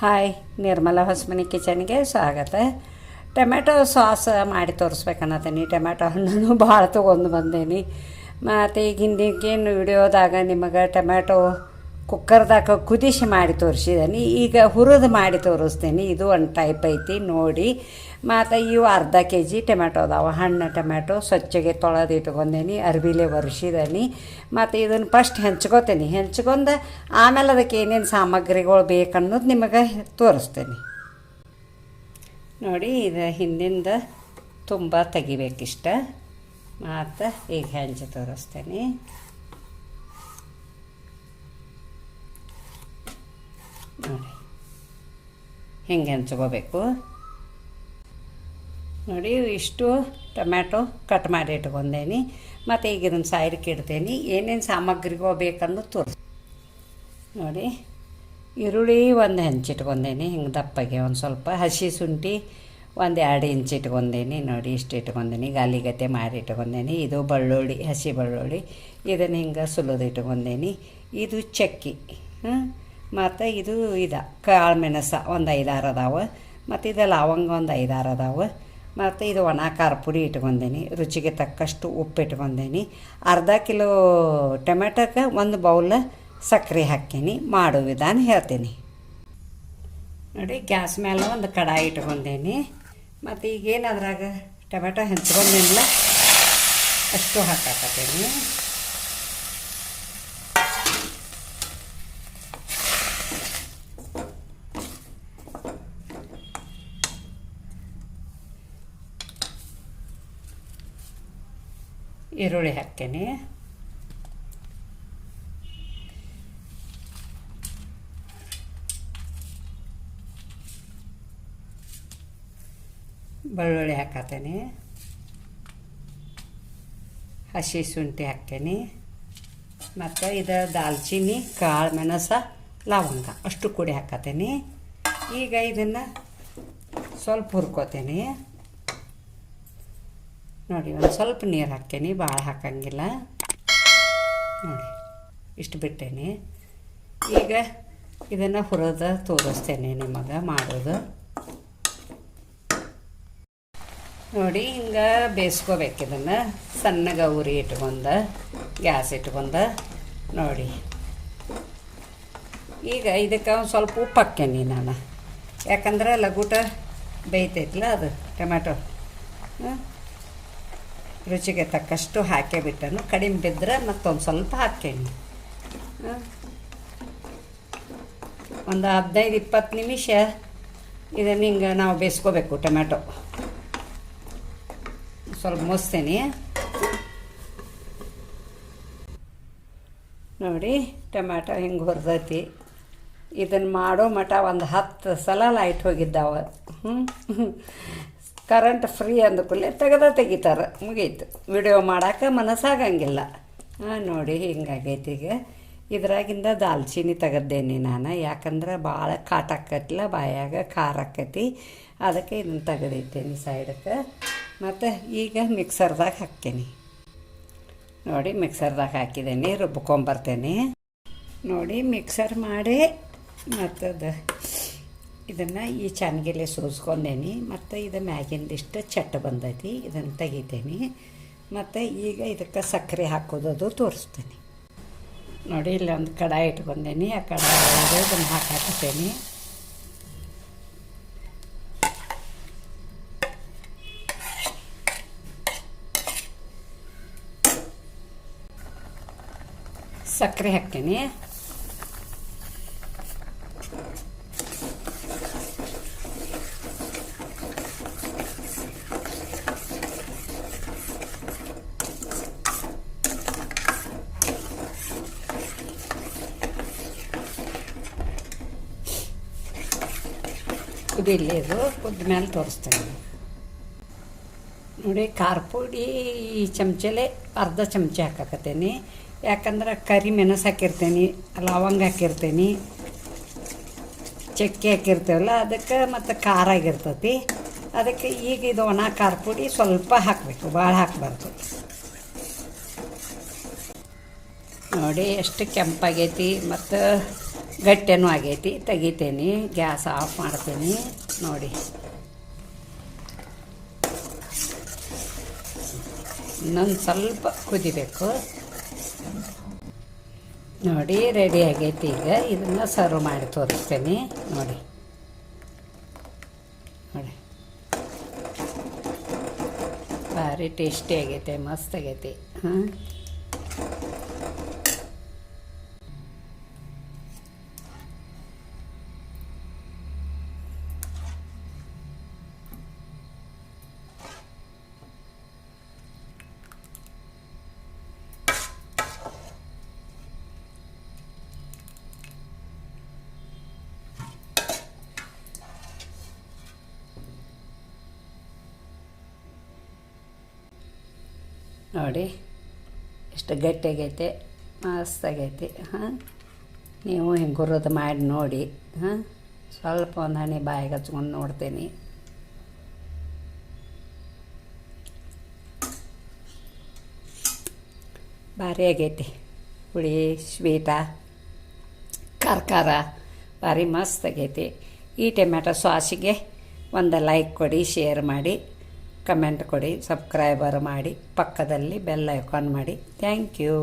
Hi Nirmala Hosamani ಕಿಚನ್ಗೆ ಸ್ವಾಗತ. Tomato sauce ಮಾಡಿ ತೋರಿಸ್ಬೇಕನ್ನತೀನಿ tomato ಹಣ್ಣು ಭಾಳ ತೊಗೊಂಡು ಬಂದೇನಿ. ಮತ್ತು ಈಗ ಹಿಂದಿಗೇನು ವಿಡಿಯೋದಾಗ ನಿಮಗೆ ಟೊಮೆಟೊ ಕುಕ್ಕರ್ದಾಗ ಕುದಿಸಿ ಮಾಡಿ ತೋರಿಸಿದ್ದೀನಿ ಈಗ ಹುರಿದು ಮಾಡಿ ತೋರಿಸ್ತೀನಿ. ಇದು ಒಂದು ಟೈಪ್ ಐತಿ, ನೋಡಿ. ಮತ್ತು ಇವು ಅರ್ಧ ಕೆ ಜಿ ಟೊಮ್ಯಾಟೊ ಅದಾವೆ. ಹಣ್ಣು ಟೊಮ್ಯಾಟೊ ಸ್ವಚ್ಛಗೆ ತೊಳೆದು ಇಟ್ಕೊಂಡೇನಿ, ಅರ್ಬಿಲೆ ಒರೆಸಿದೀನಿ. ಮತ್ತು ಇದನ್ನು ಫಸ್ಟ್ ಹೆಂಚ್ಕೋತೀನಿ. ಹೆಂಚ್ಕೊಂಡು ಆಮೇಲೆ ಅದಕ್ಕೆ ಏನೇನು ಸಾಮಗ್ರಿಗಳು ಬೇಕನ್ನೋದು ನಿಮಗೆ ತೋರಿಸ್ತೀನಿ. ನೋಡಿ, ಇದು ಹಿಂದಿಂದ ತುಂಬ ತೆಗಿಬೇಕಿಷ್ಟ. ಮತ್ತು ಈಗ ಹೆಂಚು ತೋರಿಸ್ತೇನೆ. ನೋಡಿ, ಹಿಂಗೆ ಹೆಂಚ್ಕೋಬೇಕು. ನೋಡಿ, ಇಷ್ಟು ಟೊಮ್ಯಾಟೊ ಕಟ್ ಮಾಡಿ ಇಟ್ಕೊಂಡೇನಿ. ಮತ್ತು ಈಗ ಇದನ್ನು ಸೈಡ್ಗೆ ಇಡ್ತೇನೆ. ಏನೇನು ಸಾಮಗ್ರಿಗೋ ಬೇಕಂದು ತೋರಿಸ್. ನೋಡಿ, ಈರುಳ್ಳಿ ಒಂದು ಹೆಂಚಿಟ್ಕೊಂಡೇನಿ ಹಿಂಗೆ ದಪ್ಪಗೆ ಒಂದು ಸ್ವಲ್ಪ. ಹಸಿ ಶುಂಠಿ ಒಂದು ಎರಡು ಇಂಚ್ ಇಟ್ಕೊಂಡೇನಿ. ನೋಡಿ, ಇಷ್ಟು ಇಟ್ಕೊಂಡೇನಿ. ಗಾಲಿಗತೆ ಮಾಡಿ ಇಟ್ಕೊಂಡೇನಿ. ಇದು ಬೆಳ್ಳುಳ್ಳಿ, ಹಸಿ ಬೆಳ್ಳುಳ್ಳಿ. ಇದನ್ನು ಹಿಂಗೆ ಸುಲಿದು ಇಟ್ಕೊಂಡೇನಿ. ಇದು ಚಕ್ಕಿ. ಮತ್ತು ಇದು ಇದು. ಕಾಳು ಮೆಣಸ ಒಂದು ಐದಾರು ಅದಾವೆ. ಮತ್ತು ಇದು ಲವಂಗ ಒಂದು ಐದಾರು ಅದಾವೆ. ಮತ್ತು ಇದು ಒಣ ಖಾರ ಪುಡಿ ಇಟ್ಕೊಂಡೇನಿ, ರುಚಿಗೆ ತಕ್ಕಷ್ಟು ಉಪ್ಪು ಇಟ್ಕೊಂಡೇನಿ. ಅರ್ಧ ಕಿಲೋ ಟೊಮೆಟೊಕ್ಕೆ ಒಂದು ಬೌಲ್ ಸಕ್ಕರೆ ಹಾಕೀನಿ ಮಾಡೋ ವಿಧಾನ ಹೇಳ್ತೀನಿ. ನೋಡಿ, ಗ್ಯಾಸ್ ಮೇಲೆ ಒಂದು ಕಡಾಯಿ ಇಟ್ಕೊಂಡೇನಿ. ಮತ್ತು ಈಗೇನು ಅದ್ರಾಗ ಟೊಮೆಟೊ ಹೆಂಚ್ಕೊಂಡೇನಿಲ್ಲ ಅಷ್ಟು ಹಾಕಾಕತ್ತೀನಿ. ಈರುಳ್ಳಿ ಹಾಕ್ತೇನೆ. ಬೆಳ್ಳುಳ್ಳಿ ಹಾಕತ್ತೇನೆ ಹಸಿ ಶುಂಠಿ ಹಾಕ್ತೇನೆ. ಮತ್ತು ಇದು ದಾಲ್ಚಿನ್ನಿ, ಕಾಳು ಮೆಣಸ, ಲವಂಗ ಅಷ್ಟು ಕೂಡಿ ಹಾಕತ್ತೇನೆ ಈಗ ಇದನ್ನು ಸ್ವಲ್ಪ ಹುರ್ಕೋತೇನೆ. ನೋಡಿ, ಒಂದು ಸ್ವಲ್ಪ ನೀರು ಹಾಕ್ತೇನೆ ಭಾಳ ಹಾಕಂಗಿಲ್ಲ. ನೋಡಿ, ಇಷ್ಟು ಬಿಟ್ಟೇನೆ. ಈಗ ಇದನ್ನು ಹುರಿದ ತೋರಿಸ್ತೇನೆ ನಿಮಗೆ ಮಾಡೋದು. ನೋಡಿ, ಹಿಂಗೆ ಬೇಯಿಸ್ಕೋಬೇಕು ಇದನ್ನು. ಸಣ್ಣಗೆ ಉರಿ ಇಟ್ಕೊಂಡು, ಗ್ಯಾಸ್ ಇಟ್ಕೊಂಡು. ನೋಡಿ, ಈಗ ಇದಕ್ಕೆ ಒಂದು ಸ್ವಲ್ಪ ಉಪ್ಪು ಹಾಕ್ತೇನೆ ನಾನು. ಯಾಕಂದ್ರೆ ಲಗೂಟ ಬೇಯ್ತೈತಲ್ಲ ಅದು ಟೊಮ್ಯಾಟೊ. ರುಚಿಗೆ ತಕ್ಕಷ್ಟು ಹಾಕೇ ಬಿಟ್ಟನು. ಕಡಿಮೆ ಬಿದ್ದರೆ ಮತ್ತೊಂದು ಸ್ವಲ್ಪ ಹಾಕೇನಿ ಒಂದು ಹದಿನೈದು ಇಪ್ಪತ್ತು ನಿಮಿಷ ಇದನ್ನು ಹಿಂಗೆ ನಾವು ಬೇಯಿಸ್ಕೋಬೇಕು ಟೊಮ್ಯಾಟೊ. ಸ್ವಲ್ಪ ಮುಸ್ತೀನಿ ನೋಡಿ, ಟೊಮ್ಯಾಟೊ ಹಿಂಗೆ ಹೊರದೈತಿ. ಇದನ್ನು ಮಾಡೋ ಮಟ ಒಂದು ಹತ್ತು ಸಲ ಲೈಟ್ ಹೋಗಿದ್ದಾವೆ. ಹ್ಞೂ ಕರೆಂಟ್ ಫ್ರೀ ಅಂದ ಕೂಡಲೇ ತೆಗೆದ ತೆಗಿತಾರೆ. ಮುಗೀತು. ವಿಡಿಯೋ ಮಾಡೋಕೆ ಮನಸ್ಸಾಗಂಗಿಲ್ಲ. ಹಾಂ ನೋಡಿ ಹಿಂಗಾಗೈತಿ ಈಗ. ಇದ್ರಾಗಿಂದ ದಾಲ್ಚಿನ್ನಿ ತೆಗೆದ್ದೇನೆ ನಾನು. ಯಾಕಂದ್ರೆ ಭಾಳ ಕಾಟ ಆಕೈತಿಲ್ಲ ಬಾಯಾಗ ಖಾರ ಆಕೈತಿ ಅದಕ್ಕೆ ಇದನ್ನು ತೆಗೆದಿಟ್ಟೇನಿ ಸೈಡಕ್ಕೆ ಮತ್ತು ಈಗ ಮಿಕ್ಸರ್ದಾಗ ಹಾಕ್ತೀನಿ. ನೋಡಿ ಮಿಕ್ಸರ್ದಾಗ ಹಾಕಿದ್ದೀನಿ ರುಬ್ಕೊಂಬರ್ತೇನೆ. ನೋಡಿ ಮಿಕ್ಸರ್ ಮಾಡಿ ಮತ್ತದು ಇದನ್ನು ಈ ಚೆನ್ನಾಗಿಲೆ ಸೋಸ್ಕೊಂಡೇನಿ. ಮತ್ತು ಇದು ಮ್ಯಾಗಿಂದಿಷ್ಟು ಚಟ್ಟ ಬಂದೈತಿ. ಇದನ್ನು ತೆಗಿತೇನೆ. ಮತ್ತು ಈಗ ಇದಕ್ಕೆ ಸಕ್ಕರೆ ಹಾಕೋದದು ತೋರಿಸ್ತೇನೆ. ನೋಡಿ, ಇಲ್ಲಿ ಒಂದು ಕಡಾಯಿ ಇಟ್ಕೊಂಡೇನಿ ಆ ಕಡಾಯಿ ಇದನ್ನು ಹಾಕಾಕತ್ತೇನೆ. ಸಕ್ಕರೆ ಹಾಕ್ತೇನೆ. ಕುದಿಲಿ ಇದು ಕುದ್ದ ಮೇಲೆ ತೋರಿಸ್ತೇನೆ ನೋಡಿ ಖಾರ ಪುಡಿ ಈ ಚಮಚಲೆ ಅರ್ಧ ಚಮಚ ಹಾಕಾಕತ್ತೇನೆ. ಯಾಕಂದ್ರೆ ಕರಿ ಮೆಣಸು ಹಾಕಿರ್ತೇನೆ, ಲವಂಗ ಹಾಕಿರ್ತೇನೆ, ಚಕ್ಕೆ ಹಾಕಿರ್ತೇವಲ್ಲ, ಅದಕ್ಕೆ ಮತ್ತು ಖಾರ ಆಗಿರ್ತತಿ. ಅದಕ್ಕೆ ಈಗ ಇದು ಒಣ ಖಾರ ಪುಡಿ ಸ್ವಲ್ಪ ಹಾಕಬೇಕು, ಭಾಳ ಹಾಕಬಾರ್ದು. ನೋಡಿ, ಎಷ್ಟು ಕೆಂಪಾಗೈತಿ, ಮತ್ತು ಗಟ್ಟೆನೂ ಆಗೈತಿ. ತೆಗಿತೇನೆ. ಗ್ಯಾಸ್ ಆಫ್ ಮಾಡ್ತೀನಿ. ನೋಡಿ. ಇನ್ನೊಂದು ಸ್ವಲ್ಪ ಕುದಿಬೇಕು. ನೋಡಿ ರೆಡಿ ಆಗೈತಿ ಈಗ. ಇದನ್ನು ಸರ್ವ್ ಮಾಡಿ ತೋರಿಸ್ತೇನೆ. ನೋಡಿ. ನೋಡಿ. ಭಾರಿ ಟೇಸ್ಟಿ ಆಗೈತೆ, ಮಸ್ತ್ ಆಗೈತಿ. ಹಾಂ ನೋಡಿ, ಎಷ್ಟು ಗಟ್ಟಿಯಾಗೈತೆ ಮಸ್ತಾಗೈತಿ, ಹಾಂ? ನೀವು ಹಿಂಗೆ ಗುರುದು ಮಾಡಿ ನೋಡಿ, ಹಾಂ? ಸ್ವಲ್ಪ ಒಂದು ಹಣೆ ಬಾಯಿಗೆ ಹಚ್ಕೊಂಡು ನೋಡ್ತೀನಿ. ಭಾರಿ ಆಗೈತಿ. ಹುಳಿ, ಸ್ವೀಟ ಖಾರ ಭಾರಿ ಮಸ್ತ್ ಆಗೈತಿ ಈ ಟೊಮ್ಯಾಟೊ ಸಾಸಿಗೆ ಒಂದು ಲೈಕ್ ಕೊಡಿ, ಶೇರ್ ಮಾಡಿ. ಕಮೆಂಟ್ ಕೊಡಿ ಸಬ್ಸ್ಕ್ರೈಬರ್ ಮಾಡಿ ಪಕ್ಕದಲ್ಲಿ ಬೆಲ್ ಐಕಾನ್ ಮಾಡಿ. Thank you